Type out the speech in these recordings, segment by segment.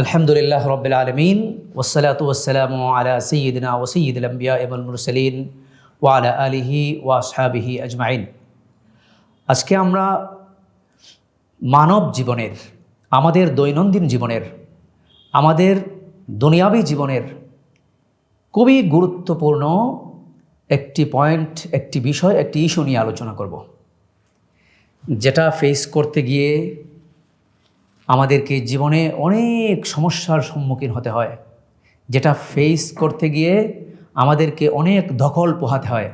আলহামদুলিল্লাহ রবিল আলমিন ওসালাত ওসালাম আলা সঈদিনা ওসঈদ আম্বিয়া এবল মুরসলিন ওয়ালা আলিহি ওয়াসাবিহি আজমাইন আজকে আমরা মানব জীবনের, আমাদের দৈনন্দিন জীবনের, আমাদের দুনিয়াবী জীবনের খুবই গুরুত্বপূর্ণ একটি পয়েন্ট, একটি বিষয়, একটি ইস্যু নিয়ে আলোচনা করব। যেটা ফেস করতে গিয়ে আমাদেরকে জীবনে অনেক সমস্যার সম্মুখীন হতে হয়, যেটা ফেস করতে গিয়ে আমাদেরকে অনেক দখল পোহাতে হয়।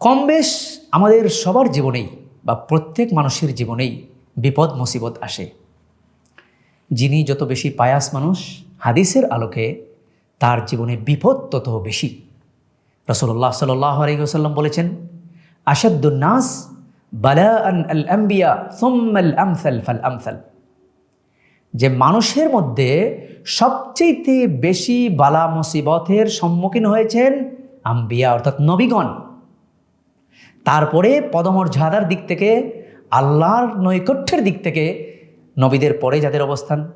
কম বেশ আমাদের সবার জীবনেই বা প্রত্যেক মানুষের জীবনেই বিপদ, মুসিবত আসে। যিনি যত বেশি পায়াস মানুষ হাদিসের আলোকে তার জীবনে বিপদ তত বেশি। রসল্লাহ সাল্লাহ আলহিহাসাল্লাম বলেছেন আসাদুন্নাস বালা আল আম্বিয়া সোম্মাল আমসাল ফাল আমসাল যে মানুষের মধ্যে সবচেয়ে বেশি বালা মুসিবতের সম্মুখীন হয়েছেন আম্বিয়া, অর্থাৎ নবীগণ। তারপরে পদমর্যাদার দিক থেকে, আল্লাহর নৈকট্যের দিক থেকে নবীদের পরে যাদের অবস্থান,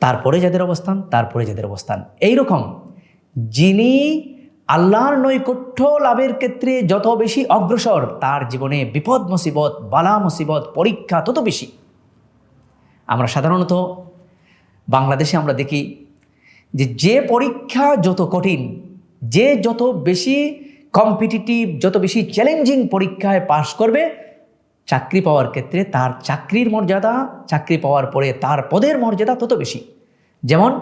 তারপরে যাদের অবস্থান, তারপরে যাদের অবস্থান। এই রকম যিনি আল্লাহর নৈকট্য লাভের ক্ষেত্রে যত বেশি অগ্রসর, তার জীবনে বিপদ মুসিবত, বালা মুসিবত, পরীক্ষা তত বেশি। আমরা সাধারণত বাংলাদেশে আমরা দেখি যে যে পরীক্ষা যত কঠিন, যে যত বেশি কম্পিটিটিভ যত বেশি চ্যালেঞ্জিং পরীক্ষায় পাশ করবে, চাকরি পাওয়ার ক্ষেত্রে তার চাকরির মর্যাদা, চাকরি পাওয়ার পরে তার পদের মর্যাদা তত বেশি। যেমন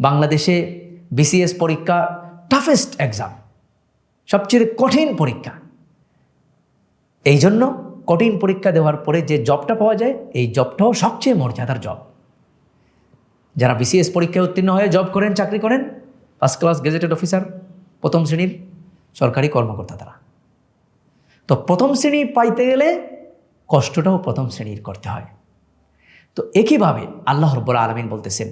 বাংলাদেশে বিসিএস পরীক্ষা টাফেস্ট এক্সাম সবচেয়ে কঠিন পরীক্ষা। এই জন্য কঠিন পরীক্ষা দেওয়ার পরে যে জবটা পাওয়া যায়, এই জবটাও সবচেয়ে মর্যাদার জব যারা বিসিএস পরীক্ষায় উত্তীর্ণ হয়ে জব করেন, চাকরি করেন ফার্স্ট ক্লাস গেজেটেড অফিসার প্রথম শ্রেণির সরকারি কর্মকর্তা তারা। তো প্রথম শ্রেণি পাইতে গেলে কষ্টটাও প্রথম শ্রেণির করতে হয়। তো একইভাবে আল্লাহ রব্বুল আলমিন বলতেছেন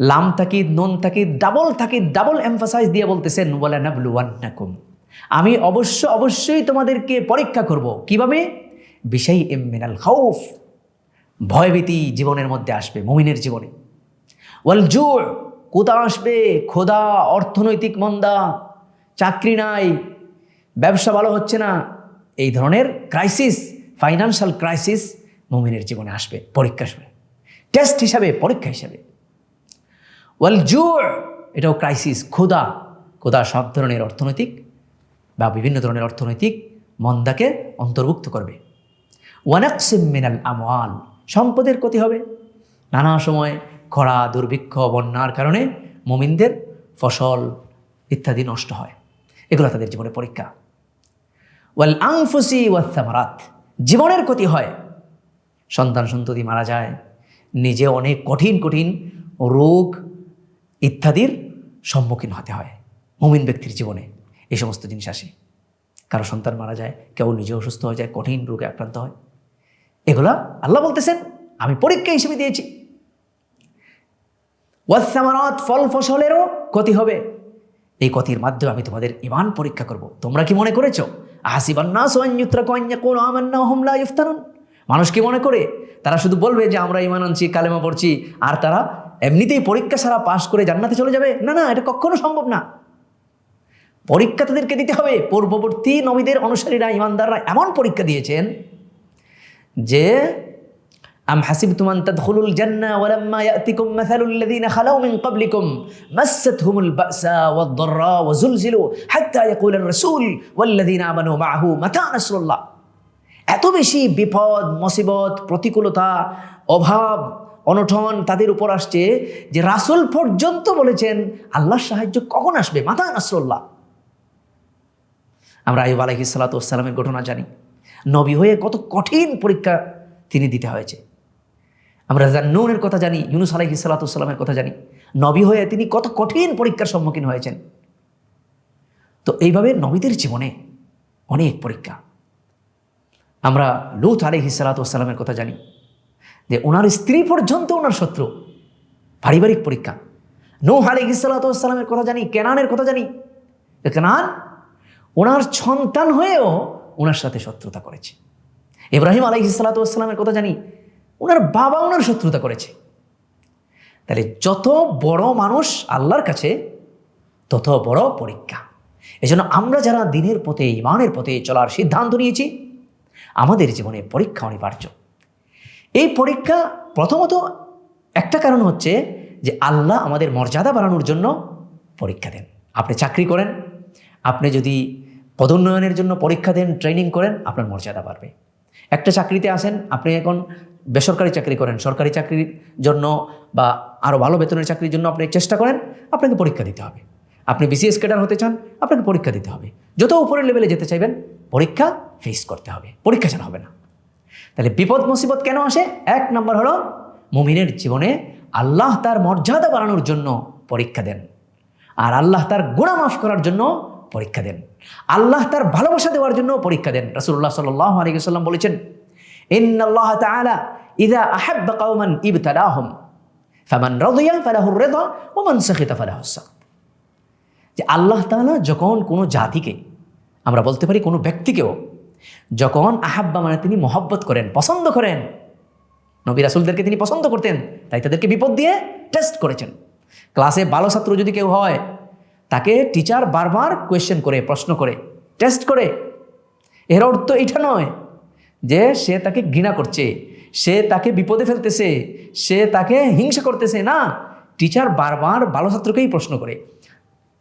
লাম তাকিদ নুন তাকিদ ডাবল তাকিদ ডাবল এমফাসাইজ দিয়ে বলতেছেন ওয়ালা নাবলুয়ান্নাকুম আমি অবশ্য, অবশ্যই তোমাদেরকে পরীক্ষা করব। কীভাবে? বিষয় এম মিনাল খাউফ। ভয়ভীতি জীবনের মধ্যে আসবে, মুমিনের জীবনে। ওয়াল জোর কোথা আসবে খোদা অর্থনৈতিক মন্দা, চাকরি নাই, ব্যবসা ভালো হচ্ছে না, এই ধরনের ক্রাইসিস ফাইন্যান্সিয়াল ক্রাইসিস মুমিনের জীবনে আসবে, পরীক্ষা আসবে। টেস্ট হিসাবে, পরীক্ষা হিসাবে। ওয়াল জুর, এটাও ক্রাইসিস ক্ষুদা ক্ষুদা সব ধরনের অর্থনৈতিক বা বিভিন্ন ধরনের অর্থনৈতিক মন্দাকে অন্তর্ভুক্ত করবে। ওয়ানাকসিম মিনাল আমওয়াল, সম্পদের ক্ষতি হবে। নানা সময় খরা, দুর্ভিক্ষ, বন্যার কারণে মুমিনদের ফসল ইত্যাদি নষ্ট হয়। এগুলো তাদের জীবনে পরীক্ষা। ওয়াল আংফুসি ওয়াসামারাত জীবনের ক্ষতি হয়। সন্তান সন্ততি মারা যায়। নিজে অনেক কঠিন কঠিন রোগ ইত্যাদির সম্মুখীন হতে হয় মুমিন ব্যক্তির জীবনে। এই সমস্ত জিনিস আসে। কারও সন্তান মারা যায়, কেউ নিজে অসুস্থ হয়ে যায়, কঠিন রোগে আক্রান্ত হয়। এগুলা আল্লাহ বলতেছেন, আমি পরীক্ষা হিসেবে দিয়েছি। ওয়াসামারাত ফল ফসলেরও ক্ষতি হবে। এই ক্ষতির মাধ্যমে আমি তোমাদের ইমান পরীক্ষা করব। তোমরা কি মনে করেছ? মানুষ কি মনে করে? তারা শুধু বলবে যে আমরা ইমান আনছি, কালেমা পড়ছি, আর তারা এমনিতেই পরীক্ষা সারা পাশ করে জান্নাতে চলে যাবে? না না, এটা কখনো সম্ভব না। পরীক্ষা তাদেরকে দিতে হবে। পূর্ববর্তী নবীদের অনুসারীরা, ইমানদাররা এমন পরীক্ষা দিয়েছেন যে, আম হাসিব তুমান তদখুলুল জান্না ওয়ালাম্মা ইয়াতিকুম মাসালুল লাযীনা খালাউ মিন ক্বাবলিকুম মাসাতহুমুল বাসা ওয়াদ-দাররা ওয়াজুলজিলু হাত্তা ইয়াকুলার রাসূল ওয়াল্লাযীনা আমানু মাআহু মাতা নাসরুল্লাহ। এত বেশি বিপদ, মুসিবত, প্রতিকূলতা, অভাব অনঠন তাদের উপর আসছে যে রাসুল পর্যন্ত বলেছেন, আল্লাহর সাহায্য কখন আসবে? মাথা নাসরুল্লাহ। আমরা আইব আলহি সালাতামের ঘটনা জানি। নবী হয়ে কত কঠিন পরীক্ষা তিনি দিতে হয়েছে। আমরা জান্নুনের কথা জানি, ইউনুস আলাহি সালাতামের কথা জানি। নবী হয়ে তিনি কত কঠিন পরীক্ষার সম্মুখীন হয়েছেন। তো এইভাবে নবীদের জীবনে অনেক পরীক্ষা। আমরা লুথ আলহি সালাতামের কথা জানি। যে ওনার স্ত্রী পর্যন্ত ওনার শত্রু। পারিবারিক পরীক্ষা। নৌহ আলহি সালাতামের কথা জানি, কেনানের কথা জানি। কেনান, ওনার সন্তান হয়েও ওনার সাথে শত্রুতা করেছে। ইব্রাহিম আলহি সালাতামের কথা জানি, ওনার বাবা ওনার শত্রুতা করেছে। তাহলে যত বড় মানুষ আল্লাহর কাছে, তত বড় পরীক্ষা। এজন্য আমরা যারা দিনের পথে ইমানের পথে চলার সিদ্ধান্ত নিয়েছি, আমাদের জীবনে পরীক্ষা অনিবার্য। এই পরীক্ষা প্রথমত একটা কারণ হচ্ছে যে আল্লাহ আমাদের মর্যাদা বাড়ানোর জন্য পরীক্ষা দেন। আপনি চাকরি করেন, আপনি যদি পদোন্নয়নের জন্য পরীক্ষা দেন ট্রেনিং করেন, আপনার মর্যাদা বাড়বে। একটা চাকরিতে আসেন, আপনি এখন বেসরকারি চাকরি করেন, সরকারি চাকরির জন্য বা আরও ভালো বেতনের চাকরির জন্য আপনি চেষ্টা করেন, আপনাকে পরীক্ষা দিতে হবে। আপনি বিসিএস ক্যাডার হতে চান, আপনাকে পরীক্ষা দিতে হবে। যত উপরের লেভেলে যেতে চাইবেন, পরীক্ষা ফেস করতে হবে, পরীক্ষা ছাড়া হবে না। তাহলে বিপদ, মুসিবত কেন আসে? এক নম্বর হলো মুমিনের জীবনে আল্লাহ তার মর্যাদা বাড়ানোর জন্য পরীক্ষা দেন। আর আল্লাহ তার গুণা মাফ করার জন্য পরীক্ষা দেন। আল্লাহ তার ভালোবাসা দেওয়ার জন্য পরীক্ষা দেন। রাসুল্লাহ সাল্লাহ আলিয়াল্লাম বলেছেন, ইন্নাল্লাহ তাআলা ইদা আহাব্বা কাউমান ইবতালাহুম ফামান রাদিয়া ফালাহুর রিদা, ওয়া মান সাখিতা ফালাহুস সাখত যে আল্লাহ তাআলা যখন কোনো জাতিকে, আমরা বলতে পারি কোনো ব্যক্তিকেও যখন আহাব্বা মানে তিনি মহব্বত করেন, পছন্দ করেন, নবী রাসুলদেরকে তিনি পছন্দ করতেন, তাই তাদেরকে বিপদ দিয়ে টেস্ট করেছেন। ক্লাসে ভালো ছাত্র যদি কেউ হয়, তাকে টিচার বারবার কোয়েশ্চেন করে, প্রশ্ন করে টেস্ট করে। এর অর্থ এটা নয় যে সে তাকে ঘৃণা করছে, সে তাকে বিপদে ফেলতেছে, সে তাকে হিংসা করতেছে, না টিচার বারবার ভালো ছাত্রকেই প্রশ্ন করে।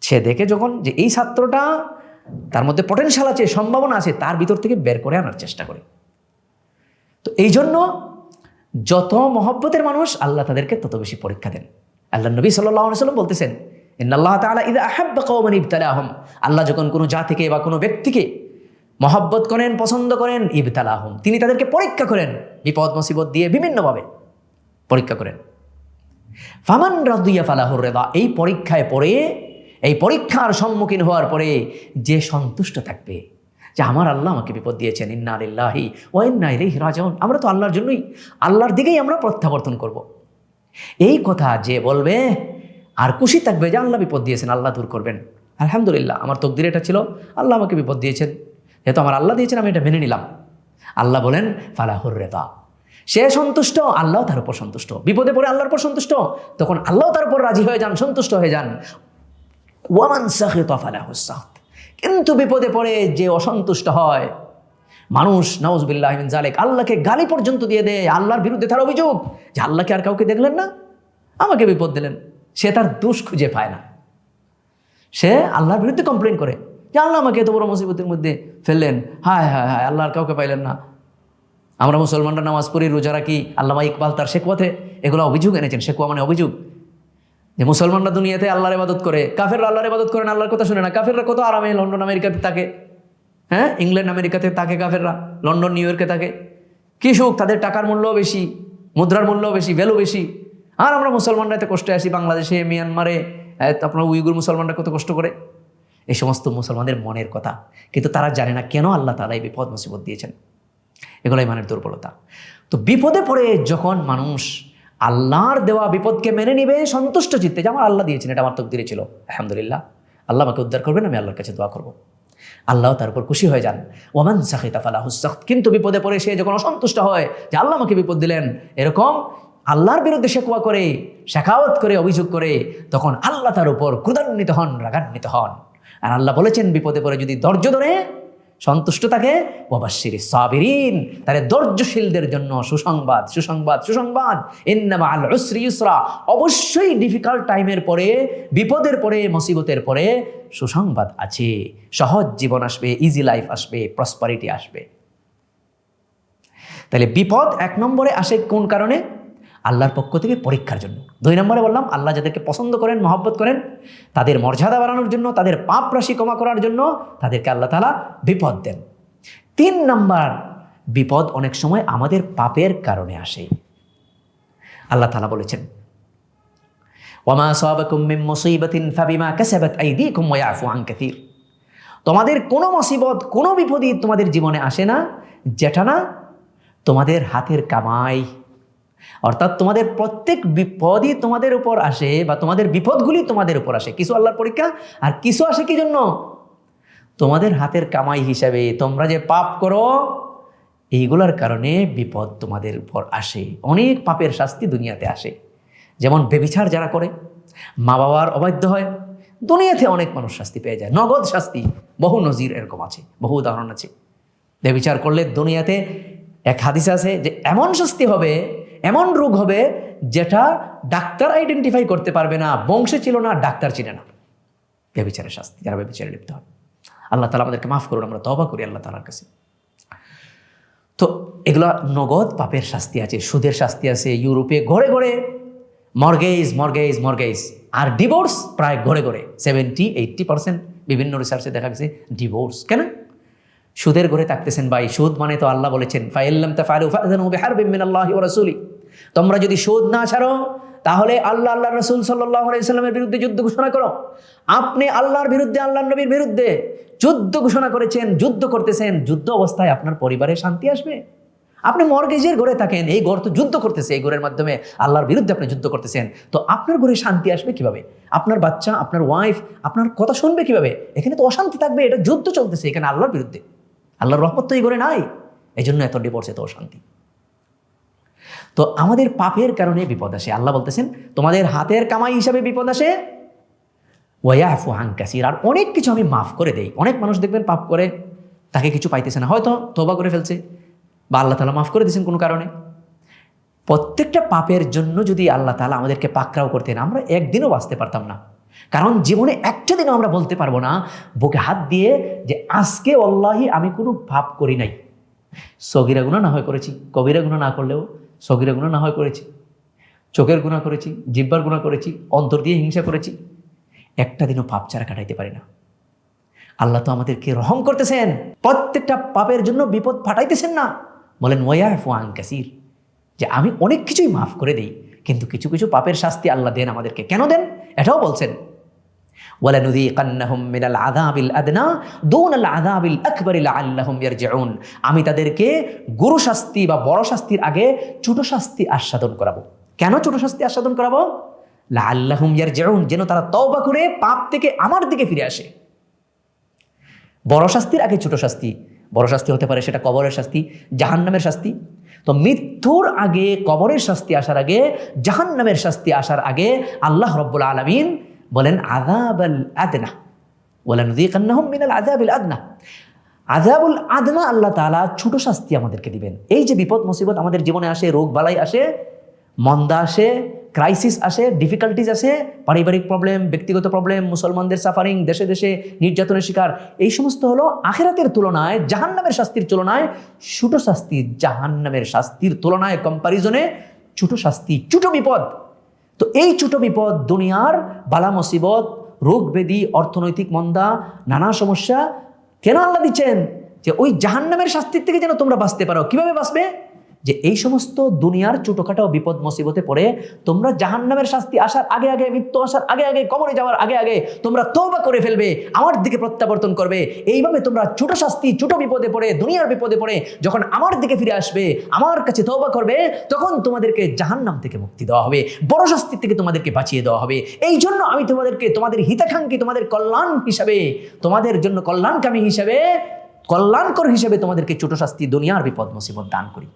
সে দেখে যখন যে এই ছাত্রটা তার মধ্যে পটেনশিয়াল আছে, সম্ভাবনা আছে, তার ভিতর থেকে বের করে আনার চেষ্টা করে। তো এই জন্য যত মহব্বতের মানুষ, আল্লাহ তাদেরকে তত বেশি পরীক্ষা দেন। আল্লাহ নবী সাল্লাম বলতেছেন আল্লাহ আহম আল্লাহ যখন কোনো জাতিকে বা কোনো ব্যক্তিকে মহব্বত করেন, পছন্দ করেন ইবতালা আহম তিনি তাদেরকে পরীক্ষা করেন, বিপদ, মুসিবত দিয়ে বিভিন্নভাবে পরীক্ষা করেন। ফামান রাদিয়া ফালাহুর রেদা, এই পরীক্ষায় পড়ে এই পরীক্ষার সম্মুখীন হওয়ার পরে যে সন্তুষ্ট থাকবে, যে আমার আল্লাহ আমাকে বিপদ দিয়েছেন, ইন্না আলিল্লাহি ও ইন্না ইলাইহি রাজিউন। আমরা তো আল্লাহর জন্যই, আল্লাহর দিকেই আমরা প্রত্যাবর্তন করব। এই কথা যে বলবে, আর খুশি থাকবে যে আল্লাহ বিপদ দিয়েছেন, আল্লাহ দূর করবেন। আলহামদুলিল্লাহ, আমার তকদির এটা ছিল, আল্লাহ আমাকে বিপদ দিয়েছেন। যেহেতু আমার আল্লাহ দিয়েছেন, আমি এটা মেনে নিলাম। আল্লাহ বলেন ফালাহুর রেদা সে সন্তুষ্ট, আল্লাহ তার উপর সন্তুষ্ট। বিপদে পড়ে আল্লাহর উপর সন্তুষ্ট, তখন আল্লাহ তার উপর রাজি হয়ে যান, সন্তুষ্ট হয়ে যান। ওয়ামান সাখিত ফালাহুস সাখত। কিন্তু বিপদে পড়ে যে অসন্তুষ্ট হয়, মানুষ নওয়াজবিল্লাহ জালেক আল্লাহকে গালি পর্যন্ত দিয়ে দেয়, আল্লাহর বিরুদ্ধে তার অভিযোগ, যে আল্লাহকে আর কাউকে দেখলেন না, আমাকে বিপদ দিলেন। সে তার দোষ খুঁজে পায় না। সে আল্লাহর বিরুদ্ধে কমপ্লেন করে, যে আল্লাহ আমাকে এত বড় মুসিবতের মধ্যে ফেললেন। হায় হায় হায় আল্লাহর কাউকে পাইলেন না। আমরা মুসলমানরা নামাজ পড়ি, রোজা রাখি, আল্লামা ইকবাল তার শেখওয়াতে এগুলো অভিযোগ এনেছেন। শেখওয়া মানে অভিযোগ। যে মুসলমানরা দুনিয়াতে আল্লাহর ইবাদত করে, কাফেররা আল্লাহর ইবাদত করে না, আল্লাহর কথা শুনে না। কাফেররা কত আরামে লন্ডন, আমেরিকাতে থাকে। হ্যাঁ? ইংল্যান্ড, আমেরিকাতে থাকে কাফেররা। লন্ডন, নিউ ইয়র্কে থাকে। কি সুখ, তাদের টাকার মূল্যও বেশি, মুদ্রার মূল্যও বেশি ভ্যালু বেশি। আর আমরা মুসলমানরা এত কষ্টে আসি বাংলাদেশে, মিয়ানমারে আপনার উইগুর মুসলমানরা কত কষ্ট করে। এই সমস্ত মুসলমানদের মনের কথা। কিন্তু তারা জানে না কেন আল্লাহ তালা এই বিপদ মুসিবত দিয়েছেন। এগুলোই মানের দুর্বলতা। তো বিপদে পড়ে যখন মানুষ আল্লাহর দেওয়া বিপদকে মেনে নিবে, সন্তুষ্ট চিত্তে যে আমার আল্লাহ দিয়েছেন, এটা আমার তকদিরে ছিল। আলহামদুলিল্লাহ। আল্লাহ আমাকে উদ্ধার করবেন, আমি আল্লাহর কাছে দোয়া করব। আল্লাহ তার উপর খুশি হয়ে যান। ওমান সাহিতা ফালাহুসাখ কিন্তু বিপদে পড়ে সে যখন অসন্তুষ্ট হয়, যে আল্লাহ আমাকে বিপদ দিলেন, এরকম আল্লাহর বিরুদ্ধে শেখোয়া করে, শেখাওয়াত করে, অভিযোগ করে, তখন আল্লাহ তার উপর ক্রুদান্বিত হন, রাগান্বিত হন। আর আল্লাহ বলেছেন, বিপদে পড়ে যদি ধৈর্য ধরে সন্তুষ্ট থাকে। ওবাশির সাবিরিন তাহলে ধৈর্যশীলদের জন্য সুসংবাদ সুসংবাদ সুসংবাদ। ইন্নামা আল উসরি ইউসরা, অবশ্যই ডিফিকাল্ট টাইমের পরে, বিপদের পরে, মুসিবতের পরে সুসংবাদ আছে। সহজ জীবন আসবে ইজি লাইফ আসবে প্রসপারিটি আসবে। তাহলে বিপদ এক নম্বরে আসে কোন কারণে? আল্লাহর পক্ষ থেকে পরীক্ষার জন্য। দুই নম্বরে বললাম, আল্লাহ যাদেরকে পছন্দ করেন, মহব্বত করেন, তাদের মর্যাদা বাড়ানোর জন্য, তাদের পাপ রাশি ক্ষমা করার জন্য তাদেরকে আল্লাহ তালা বিপদ দেন। তিন নম্বর, বিপদ অনেক সময় আমাদের পাপের কারণে আসে। আল্লাহ তালা বলেছেন ওমা ফাবিমা তোমাদের কোনো মুসিবত, কোনো বিপদই তোমাদের জীবনে আসে না, যেটা না তোমাদের হাতের কামাই। অর্থাৎ তোমাদের প্রত্যেক বিপদই তোমাদের উপর আসে বা তোমাদের বিপদগুলি তোমাদের উপর আসে। কিছু আল্লাহর পরীক্ষা আর কিছু আসে কি জন্য? তোমাদের হাতের কামাই হিসাবে তোমরা যে পাপ করো, এইগুলার কারণে বিপদ তোমাদের উপর আসে। অনেক পাপের শাস্তি দুনিয়াতে আসে। যেমন বেবিচার যারা করে মা বাবার অবাধ্য হয়, দুনিয়াতে অনেক মানুষ শাস্তি পেয়ে যায়। নগদ শাস্তি, বহু নজির এরকম আছে, বহু উদাহরণ আছে। বেবিচার করলে দুনিয়াতে এক হাদিস আছে যে, এমন শাস্তি হবে এমন রোগ হবে যেটা ডাক্তার আইডেন্টিফাই করতে পারবে না, বংশে ছিল না, ডাক্তার চিনে না। বেবিচারের শাস্তি যারা বেবিচারে লিপ্ত হয় আল্লাহ তালা আমাদেরকে মাফ করুন, আমরা তবা করি আল্লাহ তালার কাছে। তো এগুলা নগদ পাপের শাস্তি আছে, সুদের শাস্তি আছে, ইউরোপে ঘরে ঘরে মর্গেজ মর্গেজ মর্গেজ। আর ডিভোর্স প্রায় ঘরে ঘরে সেভেন্টি এইট্টি পার্সেন্ট বিভিন্ন রিসার্চে দেখা গেছে ডিভোর্স কেন? সুদের ঘরে থাকতেছেন ভাই। সুদ মানে তো আল্লাহ বলেছেন মিনাল্লাহি তোমরা যদি সুদ না ছাড়ো, তাহলে আল্লাহ আল্লাহ রসুল সাল্লাহ বিরুদ্ধে যুদ্ধ ঘোষণা করো। আপনি আল্লাহর বিরুদ্ধে আল্লাহ নবীর বিরুদ্ধে যুদ্ধ ঘোষণা করেছেন, যুদ্ধ করতেছেন, যুদ্ধ অবস্থায় আপনার পরিবারে শান্তি আসবে। আপনি মর্গেজের ঘরে থাকেন, এই ঘর তো যুদ্ধ করতেছে, এই ঘরের মাধ্যমে আল্লাহর বিরুদ্ধে আপনি যুদ্ধ করতেছেন। তো আপনার ঘরে শান্তি আসবে কীভাবে? আপনার বাচ্চা, আপনার ওয়াইফ আপনার কথা শুনবে কীভাবে? এখানে তো অশান্তি থাকবে, এটা যুদ্ধ চলতেছে, এখানে আল্লাহর বিরুদ্ধে। আল্লাহর রহমত তো এই ঘরে নাই। এই জন্য এত ডিভোর্স এত অশান্তি। তো আমাদের পাপের কারণে বিপদ আসে। আল্লাহ বলতেছেন, তোমাদের হাতের কামাই হিসাবে বিপদ আসে। ওয়াফু হাঙ্কাসির আর অনেক কিছু আমি মাফ করে দেই। অনেক মানুষ দেখবেন পাপ করে, তাকে কিছু পাইতেছে না। হয়তো তোবা করে ফেলছে, বা আল্লাহ তালা মাফ করে দিয়েছেন কোনো কারণে। প্রত্যেকটা পাপের জন্য যদি আল্লাহ তালা আমাদেরকে পাকড়াও করতেন, আমরা একদিনও বাঁচতে পারতাম না। কারণ জীবনে একটা দিনও আমরা বলতে পারব না, বুকে হাত দিয়ে যে আজকে অল্লাহি আমি কোনো পাপ করি নাই। সগিরা গুণা না হয় করেছি, কবিরা গুণা না করলেও সগিরা গুণা না হয় করেছি। চোখের গুণা করেছি, জিব্বার গুণা করেছি, অন্তর দিয়ে হিংসা করেছি। একটা দিনও পাপ ছাড়া কাটাইতে পারি না। আল্লাহ তো আমাদেরকে রহম করতেছেন, প্রত্যেকটা পাপের জন্য বিপদ ফাটাইতেছেন না। বলেন ওয়াফু কাসির যে আমি অনেক কিছুই মাফ করে দিই, কিন্তু কিছু কিছু পাপের শাস্তি আল্লাহ দেন আমাদেরকে। কেন দেন? এটাও বলছেন। ওয়ালানুযীকান্নাহুম মিনাল আযাবিল আদনা দুনাল আযাবিল আকবারি লাআল্লাহুম ইয়ারজিউন। আমি তাদেরকে গুরু শাস্তি বা বড় শাস্তির আগে ছোট শাস্তি আস্বাদন করাবো। কেন ছোট শাস্তি আস্বাদন করাবো? লাআল্লাহুম ইয়ারজিউন, যেন তারা তওবা করে পাপ থেকে আমার দিকে ফিরে আসে। বড় শাস্তির আগে ছোট শাস্তি। বড় শাস্তি হতে পারে সেটা কবরের শাস্তি, জাহান্নামের শাস্তি। তো মৃত্যুর আগে কবরের শাস্তি আসার আগে, জাহান্নামের শাস্তি আসার আগে আল্লাহ রব্বুল আলমিন বলেন আদাবাল আদনা বলেন মিনাল আদাবিল আদনা। আজাবুল আদনা আল্লাহ তালা ছোট শাস্তি আমাদেরকে দিবেন। এই যে বিপদ, মুসিবত আমাদের জীবনে আসে, রোগ বালাই আসে, মন্দা আসে ক্রাইসিস আসে ডিফিকাল্টিস আসে, পারিবারিক প্রবলেম ব্যক্তিগত প্রবলেম মুসলমানদের সাফারিং দেশে দেশে নির্যাতনের শিকার, এই সমস্ত হলো আখেরাতের তুলনায়, জাহান্নামের শাস্তির তুলনায় ছোট শাস্তি। জাহান্নামের শাস্তির তুলনায় কম্পারিজনে ছোট শাস্তি, ছোট বিপদ। তো এই ছোট বিপদ, দুনিয়ার বালা মুসিবত, রোগ ব্যাধি, অর্থনৈতিক মন্দা, নানা সমস্যা কেন আল্লাহ দিচ্ছেন? যে ওই জাহান্নামের শাস্তির থেকে যেন তোমরা বাঁচতে পারো। কীভাবে বাঁচবে? যে এই সমস্ত দুনিয়ার ছোটোখাটো বিপদ মুসিবতে পড়ে তোমরা জাহান্নামের শাস্তি আসার আগে আগে, মৃত্যু আসার আগে আগে, কবরে যাওয়ার আগে আগে তোমরা তৌবা করে ফেলবে, আমার দিকে প্রত্যাবর্তন করবে। এইভাবে তোমরা ছোট শাস্তি, ছোট বিপদে পড়ে, দুনিয়ার বিপদে পড়ে, যখন আমার দিকে ফিরে আসবে, আমার কাছে তৌবা করবে, তখন তোমাদেরকে জাহান্নাম থেকে মুক্তি দেওয়া হবে, বড় শাস্তি থেকে তোমাদেরকে বাঁচিয়ে দেওয়া হবে। এই জন্য আমি তোমাদেরকে, তোমাদের হিতাকাঙ্ক্ষী, তোমাদের কল্যাণ হিসাবে, তোমাদের জন্য কল্যাণকামী হিসাবে, কল্যাণকর হিসেবে তোমাদেরকে ছোট শাস্তি, দুনিয়ার বিপদ মুসিবত দান করি।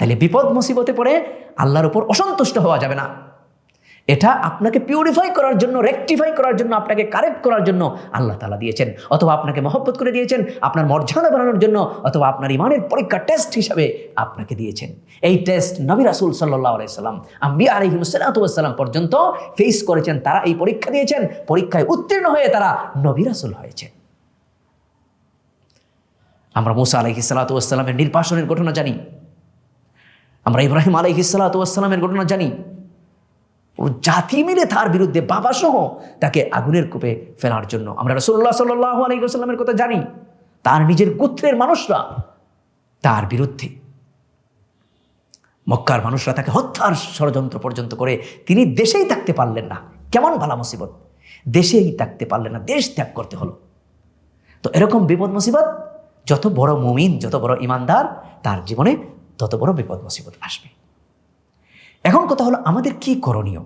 তাহলে বিপদ মুসিবতে পড়ে আল্লাহর উপর অসন্তুষ্ট হওয়া যাবে না। এটা আপনাকে পিউরিফাই করার জন্য রেকটিফাই করার জন্য, আপনাকে কারেক্ট করার জন্য আল্লাহ তালা দিয়েছেন। অথবা আপনাকে মহব্বত করে দিয়েছেন, আপনার মর্যাদা বানানোর জন্য, অথবা আপনার ইমানের পরীক্ষা টেস্ট হিসাবে আপনাকে দিয়েছেন। এই টেস্ট নবী রাসুল সাল্লাহ আলাইসাল্লাম আম্বি আলহিমসাল্লাম পর্যন্ত ফেস করেছেন, তারা এই পরীক্ষা দিয়েছেন, পরীক্ষায় উত্তীর্ণ হয়ে তারা নবী রাসুল হয়েছেন। আমরা মুসা আলহি সাল্লাতামের নির্বাসনের ঘটনা জানি। আমরা ইব্রাহিম আলহি সাল্লাতামের ঘটনা জানি। পুরো জাতি মিলে তার বিরুদ্ধে বাবা সহ তাকে আগুনের কূপে ফেলার জন্য। আমরা রসুল্লাহ সাল্লাহ আলহিসাল্লামের কথা জানি। তার নিজের গোত্রের মানুষরা তার বিরুদ্ধে। মক্কার মানুষরা তাকে হত্যার ষড়যন্ত্র পর্যন্ত করে তিনি দেশেই থাকতে পারলেন না। কেমন ভালা মুসিবত? দেশেই থাকতে পারলেন না, দেশ ত্যাগ করতে হলো। তো এরকম বিপদ মুসিবত, যত বড় মুমিন, যত বড় ইমানদার, তার জীবনে তত বড় বিপদ মুসিবত আসবে। এখন কথা হলো আমাদের কি করণীয়?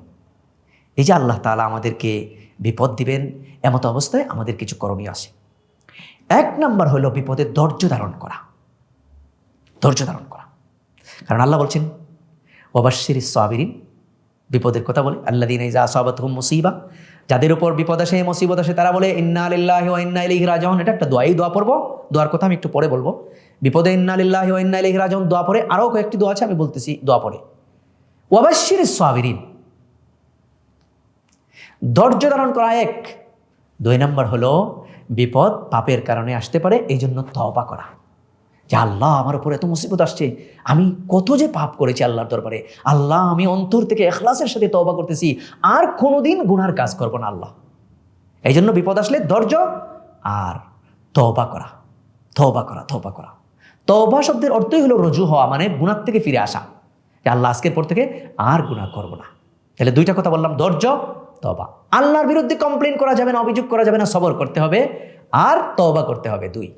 এই যে আল্লাহ তালা আমাদেরকে বিপদ দিবেন, এমতো অবস্থায় আমাদের কিছু করণীয় আছে। এক নম্বর হলো বিপদের ধৈর্য ধারণ করা। ধৈর্য ধারণ করা। কারণ আল্লাহ বলছেন ওবাশির সাবিরিন। বিপদের কথা বলে আল্লাহ দিন মুসিবা। যাদের উপর বিপদ আসে মুসিবত আসে, তারা বলে, ইন্না আলিল্লাহি ইন্না ইলাইহি রাজিউন। এটা একটা দোয়াই, দোয়া পড়ব। দোয়ার কথা আমি একটু পরে বলব। বিপদে ইন্না আলিল্লাহি ওয়া ইন্না দোয়া পড়ে। আরও কয়েকটি দোয়া আছে, আমি বলতেছি, দোয়া পড়ে। ওয়াবাশির সাবিরিন। ধৈর্য ধারণ করা এক। দুই নম্বর হলো, বিপদ পাপের কারণে আসতে পারে এই জন্য তবা করা। যে আল্লাহ, আমার উপর এত মুসিবত আসছে, আমি কত যে পাপ করেছি আল্লাহর দরবারে। আল্লাহ, আমি অন্তর থেকে এখলাসের সাথে তবা করতেছি, আর কোনোদিন গুনার কাজ করব না আল্লাহ। এই জন্য বিপদ আসলে ধৈর্য আর তবা করা। তবা করা তবা করা। তবা শব্দের অর্থই হলো রজু হওয়া মানে গুণার থেকে ফিরে আসা। যে আল্লাহ আজকের পর থেকে আর গুনাহ করব না। তাহলে দুইটা কথা বললাম, ধৈর্য তবা আল্লাহর বিরুদ্ধে কমপ্লেন করা যাবে না, অভিযোগ করা যাবে না, সবর করতে হবে, আর তবা করতে হবে দুই।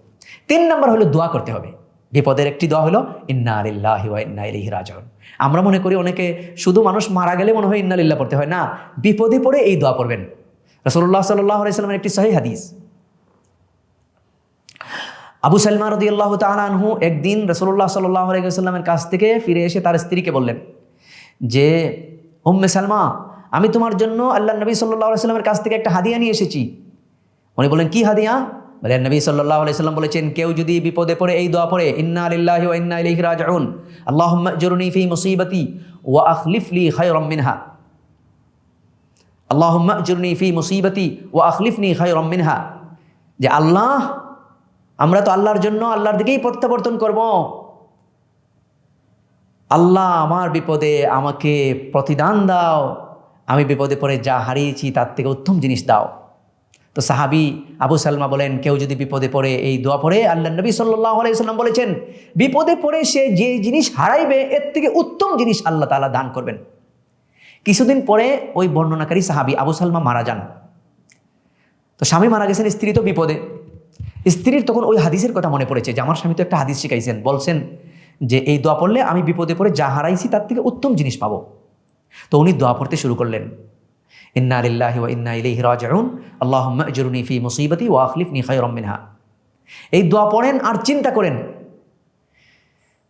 তিন নম্বর হলো দোয়া করতে হবে। বিপদের একটি দোয়া হলো, ইন্না আলিল্লাহি ওয়া ইন্না ইলাইহি রাজিউন। আমরা মনে করি অনেকে শুধু মানুষ মারা গেলে মনে হয়, ইন্না লিল্লাহ পড়তে হয়। না, বিপদে পড়ে এই দোয়া পড়বেন। রাসূলুল্লাহ সাল্লাল্লাহু আলাইহি সাল্লামের একটি সহিহ হাদিস। আবু সালমা রদি আল্লাহ তালানহু একদিন রসুল্লাহ সাল্লাহ আলাইসাল্লামের কাছ থেকে ফিরে এসে তার স্ত্রীকে বললেন যে, উম্মে সালমা, আমি তোমার জন্য আল্লাহ নবী সাল্লাহ আলাইস্লামের কাছ থেকে একটা হাদিয়া নিয়ে এসেছি। উনি বললেন, কি হাদিয়া? বলেন নবী সাল্লাহ আলাইসাল্লাম বলেছেন, কেউ যদি বিপদে পড়ে, এই দোয়া পড়ে, ইন্না আলিল্লাহ ইন্না ইলাইহি রাজিউন, আল্লাহুম্মা জরুনি ফি মুসিবতি ওয়া আখলিফ লি খায়রাম মিনহা। আল্লাহুম্মা জরুনি ফি মুসিবতি ওয়া আখলিফনি খায়রাম মিনহা। যে, আল্লাহ আমরা তো আল্লাহর জন্য আল্লাহর দিকেই প্রত্যাবর্তন করব। আল্লাহ আমার বিপদে আমাকে প্রতিদান দাও। আমি বিপদে পড়ে যা হারিয়েছি তার থেকে উত্তম জিনিস দাও। তো সাহাবি আবু সালমা বলেন, কেউ যদি বিপদে পড়ে এই দোয়া পড়ে, আল্লাহ নবী আলাইসাল্লাম বলেছেন, বিপদে পড়ে সে যে জিনিস হারাইবে, এর থেকে উত্তম জিনিস আল্লাহ তালা দান করবেন। কিছুদিন পরে ওই বর্ণনাকারী সাহাবি আবু সালমা মারা যান। তো স্বামী মারা গেছেন, স্ত্রী তো বিপদে। স্ত্রীর তখন ওই হাদিসের কথা মনে পড়েছে যে, আমার স্বামী তো একটা হাদিস শিখাইছেন, বলছেন যে, এই দোয়া পড়লে আমি বিপদে পড়ে যা হারাইছি তার থেকে উত্তম জিনিস পাবো। তো উনি দোয়া পড়তে শুরু করলেন। ইন্না আলিল্লাহি ওয়া ইন্না ইলাইহি রাজিউন। আল্লাহুম্মা আজরুনি ফি মুসিবতি ওয়া আখলিফনি খায়রাম মিনহা। এই দোয়া পড়েন আর চিন্তা করেন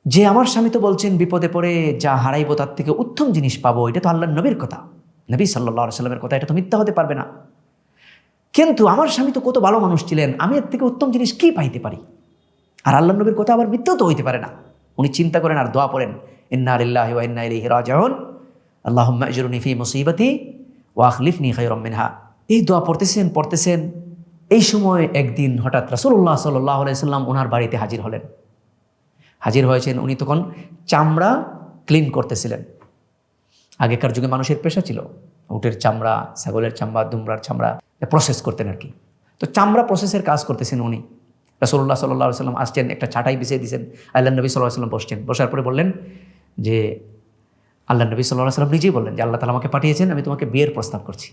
যে, আমার স্বামী তো বলছেন বিপদে পড়ে যা হারাইবো তার থেকে উত্তম জিনিস পাবো। এটা তো আল্লাহর নবীর কথা। নবী সাল্লাহ সাল্লামের কথা, এটা তো মিথ্যা হতে পারবে না। কিন্তু আমার স্বামী তো কত ভালো মানুষ ছিলেন, আমি এর থেকে উত্তম জিনিস কি পাইতে পারি? আর আল্লাহ নবীর কথা আবার মিথ্যাও তো হইতে পারে না। উনি চিন্তা করেন আর দোয়া পড়েন, ইন্না আলিল্লাহি ইন্না ইলাইহি রাজিউন। আল্লাহুম্মা আজরুনি ফি মুসিবতি ওয়া আখলিফনি এই দোয়া পড়তেছেন পড়তেছেন। এই সময় একদিন হঠাৎ রাসূলুল্লাহ সাল্লাল্লাহু আলাইহি সাল্লাম ওনার বাড়িতে হাজির হলেন। হাজির হয়েছেন উনি তখন চামড়া ক্লিন করতেছিলেন। আগেকার যুগে মানুষের পেশা ছিল উটের চামড়া, ছাগলের চামড়া, দুমড়ার চামড়া প্রসেস করতেন আর কি। তো চামড়া প্রসেসের কাজ করতেছেন উনি। রাসুল্লাহ সাল্লাহ সাল্লাম আসছেন, একটা ছাটাই বিছিয়ে দিয়েছেন আল্লাহ নবী সাল্লাহ সাল্লাম বসছেন। বসার পরে বললেন যে আল্লাহ নবী সাল্লাহ সাল্লাম নিজেই বললেন যে, আল্লাহ তালা আমাকে পাঠিয়েছেন, আমি তোমাকে বিয়ের প্রস্তাব করছি।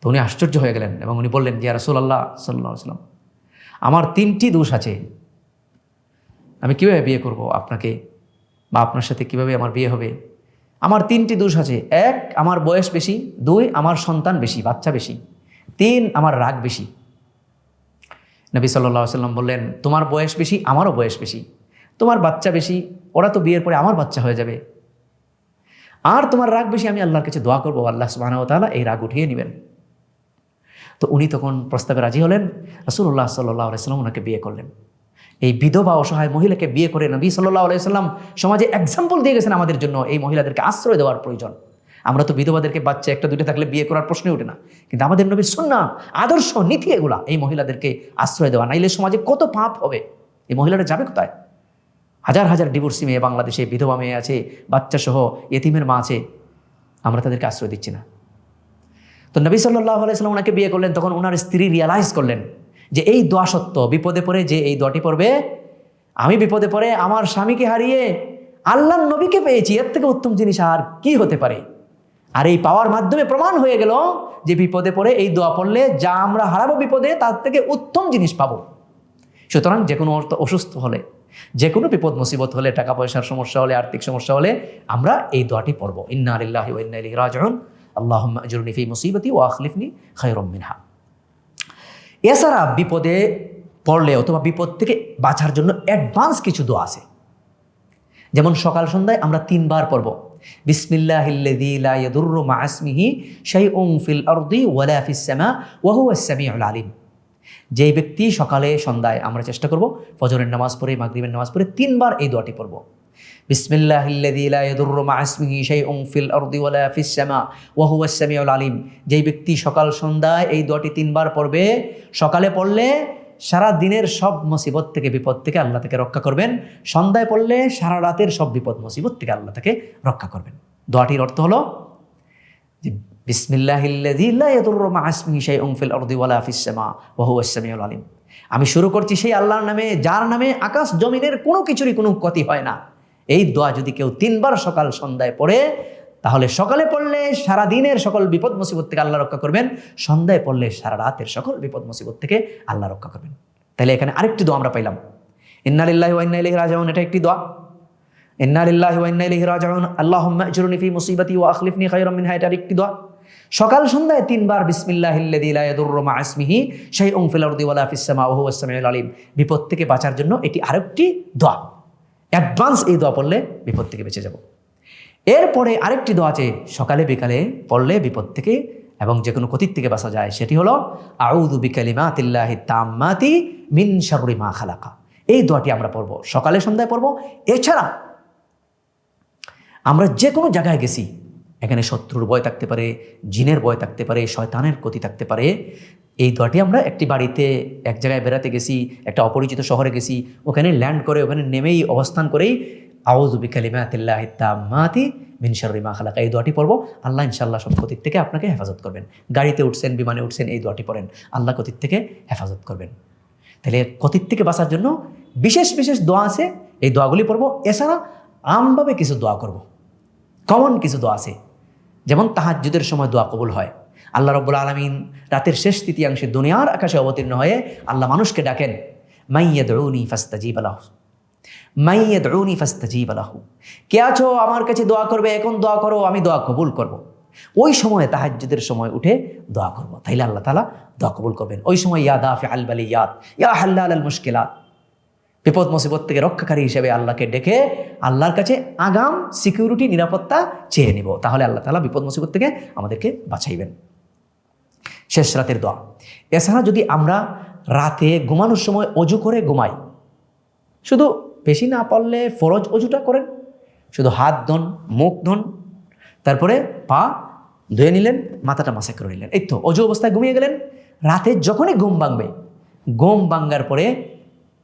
তো উনি আশ্চর্য হয়ে গেলেন এবং উনি বললেন যে রাসুল আল্লাহ সাল্লাহ সাল্লাম, আমার তিনটি দোষ আছে। আমি কীভাবে বিয়ে করব? আপনাকে বা আপনার সাথে কীভাবে আমার বিয়ে হবে? আমার তিনটি দোষ আছে। এক, আমার বয়স বেশি। দুই, আমার সন্তান বেশি, বাচ্চা বেশি। তিন, আমার রাগ বেশি। নবী সাল্লাহ সাল্লাম বললেন, তোমার বয়স বেশি, আমারও বয়স বেশি। তোমার বাচ্চা বেশি, ওরা তো বিয়ের পরে আমার বাচ্চা হয়ে যাবে। আর তোমার রাগ বেশি, আমি আল্লাহর কাছে দোয়া করব, আল্লাহ সুবাহ তালা এই রাগ উঠিয়ে নেবেন। তো উনি তখন প্রস্তাবে রাজি হলেন। রসুল্লাহ সাল্লাহ আলাইসাল্লাম ওনাকে বিয়ে করলেন। এই বিধবা অসহায় মহিলাকে বিয়ে করে নবী সাল্লাহ আলাইসাল্লাম সমাজে এক্সাম্পল দিয়ে গেছেন আমাদের জন্য এই মহিলাদেরকে আশ্রয় দেওয়ার প্রয়োজন। আমরা তো বিধবাদেরকে বাচ্চা একটা দুটো থাকলে বিয়ে করার প্রশ্নই ওঠে না। কিন্তু আমাদের নবীর সন্না আদর্শ, নীতি এগুলা এই মহিলাদেরকে আশ্রয় দেওয়া। নাইলে সমাজে কত পাপ হবে? এই মহিলাটা যাবে কোথায়? হাজার হাজার ডিভোর্সি মেয়ে বাংলাদেশে, বিধবা মেয়ে আছে বাচ্চা সহ এতিমের মা আছে। আমরা তাদেরকে আশ্রয় দিচ্ছি না। তো নবী সাল্লাহ আলাইসাল্লাম ওনাকে বিয়ে করলেন, তখন ওনার স্ত্রী রিয়ালাইজ করলেন যে এই দোয়া সত্য, বিপদে পড়ে যে এই দোয়াটি পড়বে, আমি বিপদে পড়ে আমার স্বামীকে হারিয়ে আল্লাহ নবীকে পেয়েছি, এর থেকে উত্তম জিনিস আর কি হতে পারে? আর এই পাওয়ার মাধ্যমে প্রমাণ হয়ে গেল যে বিপদে পড়ে এই দোয়া পড়লে যা আমরা হারাবো বিপদে, তার থেকে উত্তম জিনিস পাবো। সুতরাং যে কোনো অসুস্থ হলে, যে কোনো বিপদ মুসিবত হলে, টাকা পয়সার সমস্যা হলে, আর্থিক সমস্যা হলে আমরা এই দোয়াটি পড়ব। ইন্না আলিল্লাহি ইন্না ইলাইহি রাজিউন। আল্লাহুম্মা আজরুনি মুসিবতি ওয়া আখলিফনি খায়রাম মিনহা। এছাড়া বিপদে পড়লে অথবা বিপদ থেকে বাঁচার জন্য অ্যাডভান্স কিছু দোয়া আছে। যেমন সকাল সন্ধ্যায় আমরা তিনবার পড়ব আলিম। যেই ব্যক্তি সকালে সন্ধ্যায় আমরা চেষ্টা করব, ফজরের নামাজ পড়ে, মাগরিবের নামাজ পড়ে তিনবার এই দোয়াটি পড়ব। বিসমিল্লাহিল্লাযী লা ইয়াদুররু মা ইসমিহি শাইউন ফিল আরদি ওয়ালা ফিস সামা ওয়া হুয়া সামিউল আলিম। যেই ব্যক্তি সকাল সন্ধ্যায় এই দোয়াটি তিনবার পড়বে, সকালে পড়লে সারা দিনের সব মুসিবত থেকে, বিপদ থেকে আল্লাহ থেকে রক্ষা করবেন। সন্ধ্যায় পড়লে সারা রাতের সব বিপদ, মুসিবত থেকে আল্লাহ থেকে রক্ষা করবেন। দোয়াটির অর্থ হলো যে আমি শুরু করছি সেই আল্লাহর নামে, যার নামে আকাশ জমিনের কোনো কিছুরই কোনো ক্ষতি হয় না। এই দোয়া যদি কেউ তিনবার সকাল সন্ধ্যায় পড়ে, তাহলে সকালে পড়লে সারা দিনের সকল বিপদ মুসিবত থেকে আল্লাহ রক্ষা করবেন, সন্ধ্যায় পড়লে সারা রাতের সকল বিপদ মুসিবত থেকে আল্লাহ রক্ষা করবেন। তাহলে এখানে আরেকটি দোয়া আমরা পাইলাম। ইন্নালিল্লাহি ওয়া ইন্না ইলাইহি রাজিউন, এটা একটি দোয়া। ইন্নালিল্লাহি ওয়া ইন্না ইলাইহি রাজিউন, আল্লাহুম্মা আজরুনি ফি মুসিবাতি ওয়া আখলিফনি খায়রাম মিনহা এটা আরেকটি দোয়া। সকাল সন্ধ্যায় তিনবার বিসমিল্লাহিল্লাযী লা ইয়াদুররু মা ইসমিহি শাইউন ফিল আরদি ওয়ালা ফিস সামা ওয়া হুয়াস সামিউল আলিম। বিপদ থেকে বাঁচার জন্য এটি আরেকটি দোয়া। অ্যাডভান্স এই দোয়া পড়লে বিপদ থেকে বেঁচে যাব। এরপরে আরেকটি দোয়া আছে, সকালে বিকালে পড়লে বিপদ থেকে এবং যে কোনো ক্ষতির থেকে বাঁচা যায়, সেটি হলো আউদু বিকালিমাতিল্লাহি তাম্মাতি মিন সাগরি মা খালাকা। এই দোয়াটি আমরা পড়ব, সকালে সন্ধ্যায় পড়ব। এছাড়া আমরা যে কোনো জায়গায় গেছি এখানে শত্রুর ভয় থাকতে পারে, জিনের ভয় থাকতে পারে, শয়তানের ক্ষতি থাকতে পারে। এই দোয়াটি আমরা একটি বাড়িতে, এক জায়গায় বেড়াতে গেছি, একটা অপরিচিত শহরে গেছি, ওখানে ল্যান্ড করে, ওখানে নেমেই অবস্থান করেই আউজ বিকালিমাতিল্লাহ তাম্মাতি মিন শাররি মা খালাকা। এই দোয়াটি পড়ব আল্লাহ ইনশাল্লাহ সব ক্ষতির থেকে আপনাকে হেফাজত করবেন। গাড়িতে উঠছেন, বিমানে উঠছেন, এই দোয়াটি পড়েন। আল্লাহ ক্ষতির থেকে হেফাজত করবেন। তাহলে ক্ষতির থেকে বাঁচার জন্য বিশেষ বিশেষ দোয়া আছে। এই দোয়াগুলি পড়ব। এছাড়া আমভাবে কিছু দোয়া করব। কমন কিছু দোয়া আছে। যেমন তাহাজ্জুদের সময় দোয়া কবুল হয়। আল্লাহ রব্বুল আলমিন রাতের শেষ তৃতীয়াংশে দুনিয়ার আকাশে অবতীর্ণ হয়ে আল্লাহ মানুষকে ডাকেন মাইয়া দৌনি ফাস্তাজিব আলাহ মাইয়া দৌনি ফাস্তাজিব আলাহু কে আছো? আমার কাছে দোয়া করবে, এখন দোয়া করো, আমি দোয়া কবুল করব। ওই সময় তাহাজ্জুদের সময় উঠে দোয়া করব। তাইলে আল্লাহ তালা দোয়া কবুল করবেন। ওই সময়, ইয়া দাফে আল বালি ইয়াদ ইয়া হাল্লা আল মুশকিলাত। বিপদ মুসিবত থেকে রক্ষাকারী হিসেবে আল্লাহকে ডেকে আল্লাহর কাছে আগাম সিকিউরিটি নিরাপত্তা চেয়ে নিব। তাহলে আল্লাহ তালা বিপদ মুসিবত থেকে আমাদেরকে বাঁচাইবেন। শেষ রাতের দোয়া। এছাড়া যদি আমরা রাতে ঘুমানোর সময় অজু করে ঘুমাই, শুধু বেশি না পারলে ফরজ অজুটা করেন, শুধু হাত ধন, মুখ ধন, তারপরে পা ধুয়ে নিলেন, মাথাটা মাসে করে নিলেন। এই তো অজু অবস্থায় ঘুমিয়ে গেলেন, রাতে যখনই ঘুম ভাঙবে, ঘুম ভাঙ্গার পরে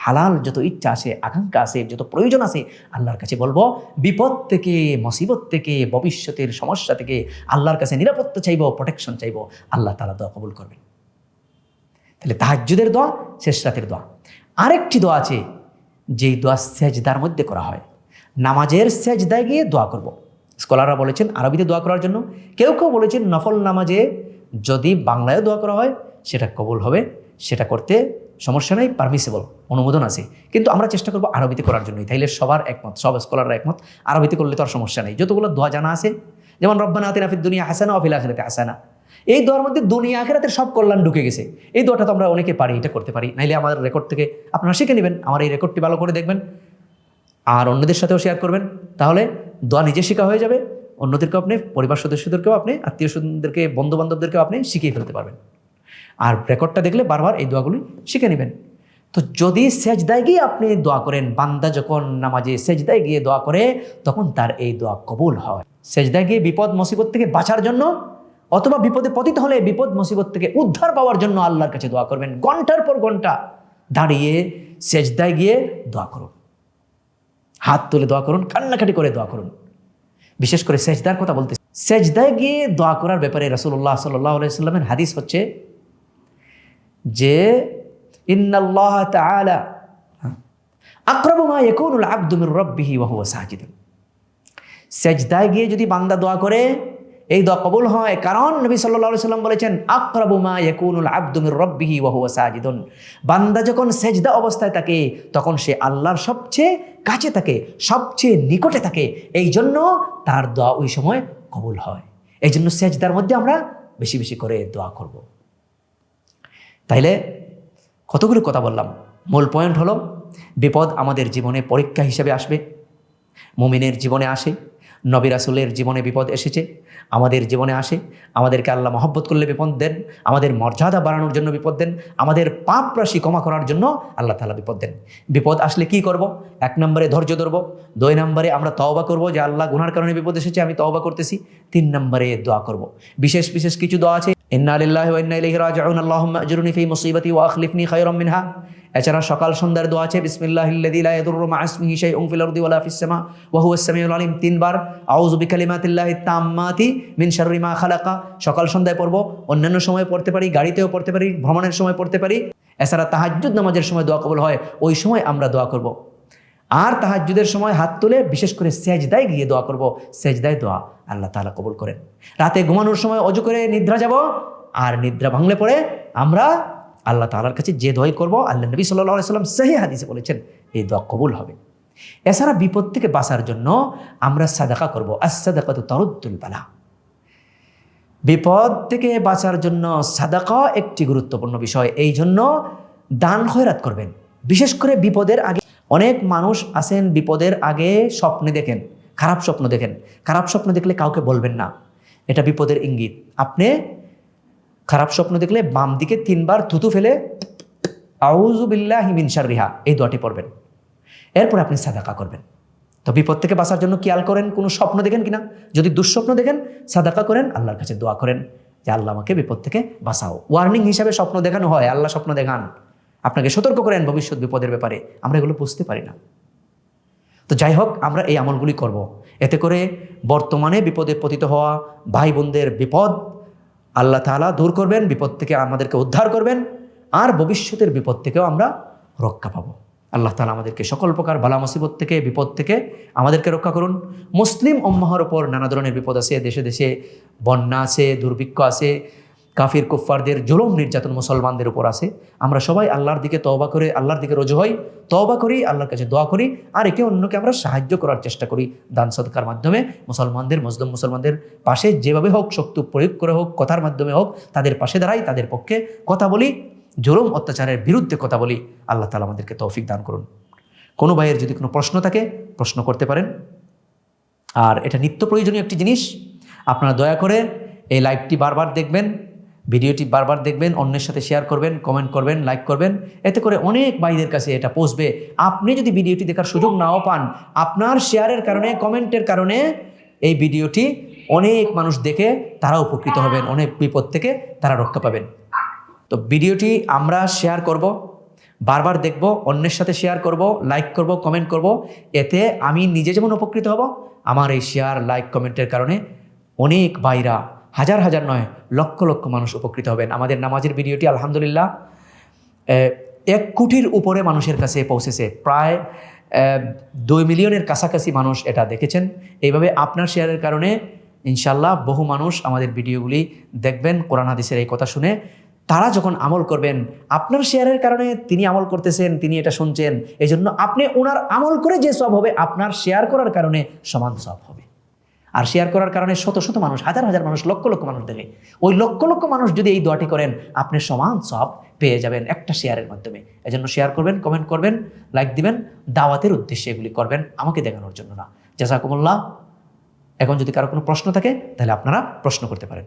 হালাল যত ইচ্ছা আছে আকাঙ্ক্ষা আছে যত প্রয়োজন আছে আল্লাহর কাছে বলব, বিপদ থেকে, মুসিবত থেকে, ভবিষ্যতের সমস্যা থেকে আল্লাহর কাছে নিরাপত্তা চাইব প্রোটেকশন চাইব, আল্লাহ তালা দোয়া কবুল করবেন। তাহলে তাহাজ্জুদের দোয়া, শেষ রাতের দোয়া। আরেকটি দোয়া আছে, যেই দোয়া সেজদার মধ্যে করা হয়। নামাজের সেজদায় গিয়ে দোয়া করব। স্কলাররা বলেছেন আরবিতে দোয়া করার জন্য। কেউ কেউ বলেছেন নফল নামাজে যদি বাংলায় দোয়া করা হয়, সেটা কবুল হবে। সেটা করতে সমস্যা নেই পারমিসেবল অনুমোদন আছে। কিন্তু আমরা চেষ্টা করব আরবিতে করার জন্যই। তাইলে সবার একমত, সব স্কলাররা একমত। আরবিতে করলে তো আর সমস্যা নেই। যতগুলো দোয়া জানা আছে, যেমন রব্বানা আতিন আফিদ দুনিয়া হাসানা অফিল আখেরাতে হাসানা। এই দোয়ার মধ্যে দুনিয়া আখেরাতের সব কল্যাণ ঢুকে গেছে। এই দোয়াটা তো আমরা অনেকে পারি, এটা করতে পারি। নাইলে আমাদের রেকর্ড থেকে আপনারা শিখে নেবেন। আমার এই রেকর্ডটি ভালো করে দেখবেন। আর অন্যদের সাথেও শেয়ার করবেন। তাহলে দোয়া নিজে শেখা হয়ে যাবে। অন্যদেরকেও আপনি, পরিবার সদস্যদেরকেও আপনি, আত্মীয় স্বজনদেরকে বন্ধু বান্ধবদেরকেও আপনি শিখিয়ে ফেলতে পারবেন। আর রেকর্ডটা দেখলে বারবার এই দোয়াগুলি শিখে নেবেন। তো যদি সেজদায় গিয়ে আপনি দোয়া করেন, বান্দা যখন নামাজে সেজদায় গিয়ে দোয়া করে, তখন তার এই দোয়া কবুল হয়। সেজদায় গিয়ে বিপদ, মুসিবত থেকে বাঁচার জন্য অথবা বিপদে পতিত হলে বিপদ, মুসিবত থেকে উদ্ধার পাওয়ার জন্য আল্লাহর কাছে দোয়া করবেন। ঘণ্টার পর ঘণ্টা দাঁড়িয়ে সেজদায় গিয়ে দোয়া করুন। হাত তুলে দোয়া করুন, কান্নাকাটি করে দোয়া করুন। বিশেষ করে সেজদার কথা বলতে সেজদায় গিয়ে দোয়া করার ব্যাপারে রসুল্লাহ সাল্লাহ সাল্লামের হাদিস হচ্ছে যে ইন্নাল্লাহ তাআলা আকরাবু মা ইয়াকুনুল আবদু মির রাব্বিহি ওয়া সেজদায় গিয়ে যদি বান্দা দোয়া করে, এই দোয়া কবুল হয়। কারণ নবী সাল্লাল্লাহু সাল্লাম বলেছেন আকরাবু মা ইয়াকুনুল আবদু মির রাব্বিহি সাজিদুন বান্দা যখন সেজদা অবস্থায় থাকে, তখন সে আল্লাহর সবচেয়ে কাছে থাকে, সবচেয়ে নিকটে থাকে। এই জন্য তার দোয়া ওই সময় কবুল হয়। এই জন্য সেজদার মধ্যে আমরা বেশি বেশি করে দোয়া করব। তাইলে কতগুলো কথা বললাম? মূল পয়েন্ট হলো, বিপদ আমাদের জীবনে পরীক্ষা হিসেবে আসবে। মুমিনের জীবনে আসে, নবী রাসুলের জীবনে বিপদ এসেছে, আমাদের জীবনে আসে, আমাদেরকে আল্লাহ মহব্বত করলে বিপদ দেন, আমাদের মর্যাদা বাড়ানোর জন্য বিপদ দেন, আমাদের পাপ রাশি ক্ষমা করার জন্য আল্লাহ তালা বিপদ দেন। বিপদ আসলে কি করব? এক নম্বরে ধৈর্য ধরব, দুই নম্বরে আমরা তওবা করব যে আল্লাহ গুনার কারণে বিপদ এসেছে, আমি তওবা করতেছি, তিন নম্বরে দোয়া করব। বিশেষ বিশেষ কিছু দোয়া আছে? ইন্না লিল্লাহি ওয়া ইন্না ইলাইহি রাজিউন, আল্লাহুম্মা আজরুনি ফি মুসিবাতি ওয়া আখলিফনি খায়রাম মিনহা। এছাড়া সকাল সন্ধ্যার দোয়া আছে বিসমিল্লাহিল্লাযী লা ইয়াদুররু মা ইসমিহি শাইউন ফিল আরদি ওয়ালা ফিস সামা, ওয়া হুয়াস সামিউল আলিম। তিনবার, আউযু বিকালিমাতিল্লাহি তাম্মাতি মিন শাররি মা খালাকা সকাল সন্ধ্যায় পড়ব, অন্যান্য সময় পড়তে পারি, গাড়িতেও পড়তে পারি, ভ্রমণের সময় পড়তে পারি। এছাড়া তাহাজ্জুদ নামাজের সময় দোয়া কবুল হয়, ওই সময় আমরা দোয়া করব। আর তাহাজ্জুদের সময় হাত তুলে বিশেষ করে সেজদায় গিয়ে দোয়া করব। সেজদায় দোয়া। আল্লাহ তাআলা কবুল করেন। রাতে ঘুমানোর সময় অজু করে নিদ্রা যাব, আর নিদ্রা ভাঙলে পরে আমরা আল্লাহ তাআলার কাছে যে দোয়াই করব, আল্লাহ নবী আলাইহি সাল্লাম সহি হাদিসে বলেছেন, এই দোয়া কবুল হবে। এছাড়া বিপদ থেকে বাঁচার জন্য আমরা সাদাকা করব আসাদাকাত তরুদ্দুল বালা। বিপদ থেকে বাঁচার জন্য সাদাকা একটি গুরুত্বপূর্ণ বিষয়, এই জন্য দান খয়রাত করবেন। বিশেষ করে বিপদের আগে অনেক মানুষ আছেন বিপদের আগে স্বপ্নে দেখেন। খারাপ স্বপ্ন দেখেন। খারাপ স্বপ্ন দেখলে কাউকে বলবেন না। এটা বিপদের ইঙ্গিত। আপনি খারাপ স্বপ্ন দেখলে বাম দিকে তিনবার থুতু ফেলে আউজুবিল্লাহ হিমিনসার রিহা এই দোয়াটি পড়বেন। এরপর আপনি সাদাকা করবেন। তো বিপদ থেকে বাঁচার জন্য খেয়াল করেন? কোনো স্বপ্ন দেখেন কিনা? যদি দুঃস্বপ্ন দেখেন, সাদাকা করেন, আল্লাহর কাছে দোয়া করেন যে, আল্লাহ আমাকে বিপদ থেকে বাঁচাও। ওয়ার্নিং হিসাবে স্বপ্ন দেখানো হয়, আল্লাহ স্বপ্ন দেখান। আপনাকে সতর্ক করেন ভবিষ্যৎ বিপদের ব্যাপারে। আমরা এগুলো বুঝতে পারি না। তো যাই হোক, আমরা এই আমলগুলি করব। এতে করে বর্তমানে বিপদে পতিত হওয়া ভাই বোনদের বিপদ আল্লাহ তাআলা দূর করবেন, বিপদ থেকে আমাদেরকে উদ্ধার করবেন, আর ভবিষ্যতের বিপদ থেকেও আমরা রক্ষা পাবো আল্লাহ তালা আমাদেরকে সকল প্রকার বালা মুসিবত থেকে, বিপদ থেকে আমাদেরকে রক্ষা করুন মুসলিম উম্মাহর ওপর নানা ধরনের বিপদ আছে, দেশে দেশে বন্যা আছে, দুর্ভিক্ষ আছে কাফির কুফফারদের জুলুম, নির্যাতন মুসলমানদের উপর আছে। আমরা সবাই আল্লাহর দিকে তওবা করে, আল্লাহর দিকে রজু হই, তওবা করি, আল্লাহর কাছে দোয়া করি, আর একে অন্যকে আমরা সাহায্য করার চেষ্টা করি দান সদকার মাধ্যমে। মুসলমানদের মজলুম মুসলমানদের পাশে যেভাবে হোক, শক্তি প্রয়োগ করে হোক, কথার মাধ্যমে হোক, তাদের পাশে দাঁড়াই, তাদের পক্ষে কথা বলি, জুলুম, অত্যাচারের বিরুদ্ধে কথা বলি, আল্লাহ তালা আমাদেরকে তৌফিক দান করুন। কোনো ভাইয়ের যদি কোনো প্রশ্ন থাকে, প্রশ্ন করতে পারেন। আর এটা নিত্য প্রয়োজনীয় একটি জিনিস, আপনারা দয়া করে এই লাইভটি বারবার দেখবেন। ভিডিওটি বারবার দেখবেন, অন্যের সাথে শেয়ার করবেন কমেন্ট করবেন লাইক করবেন। এতে করে অনেক ভাইদের কাছে এটা পৌঁছবে। আপনি যদি ভিডিওটি দেখার সুযোগ নাও পান, আপনার শেয়ারের কারণে কমেন্টের কারণে এই ভিডিওটি অনেক মানুষ দেখে তারা উপকৃত হবেন, অনেক বিপদ থেকে তারা রক্ষা পাবেন। তো ভিডিওটি আমরা শেয়ার করব, বারবার দেখব, অন্যের সাথে শেয়ার করব লাইক করব কমেন্ট করব। এতে আমি নিজে যেমন উপকৃত হব, আমার এই শেয়ার লাইক কমেন্টের কারণে অনেক ভাইরা হাজার হাজার নয়, লক্ষ লক্ষ মানুষ উপকৃত হবেন। আমাদের নামাজের ভিডিওটি আলহামদুলিল্লাহ এক কোটির উপরে মানুষের কাছে পৌঁছেছে। প্রায় দুই মিলিয়নের কাছাকাছি মানুষ এটা দেখেছেন। এইভাবে আপনার শেয়ারের কারণে ইনশাল্লাহ বহু মানুষ আমাদের ভিডিওগুলি দেখবেন, কোরআন হাদিসের এই কথা শুনে। তারা যখন আমল করবেন, আপনার শেয়ারের কারণে তিনি আমল করতেছেন, তিনি এটা শুনছেন এই জন্য আপনি ওনার আমল করে যে সব হবে, আপনার শেয়ার করার কারণে সমান সব হবে। আর শেয়ার করার কারণে শত শত মানুষ, হাজার হাজার মানুষ, লক্ষ লক্ষ মানুষ দেখে। ওই লক্ষ লক্ষ মানুষ যদি এই দোয়াটি করেন, আপনি সমান সব পেয়ে যাবেন একটা শেয়ারের মাধ্যমে। এই জন্য শেয়ার করবেন কমেন্ট করবেন লাইক দিবেন, দাওয়াতের উদ্দেশ্যে এগুলি করবেন, আমাকে দেখানোর জন্য না। জাজাকুমুল্লাহ। এখন যদি কারও কোনো প্রশ্ন থাকে, তাহলে আপনারা প্রশ্ন করতে পারেন।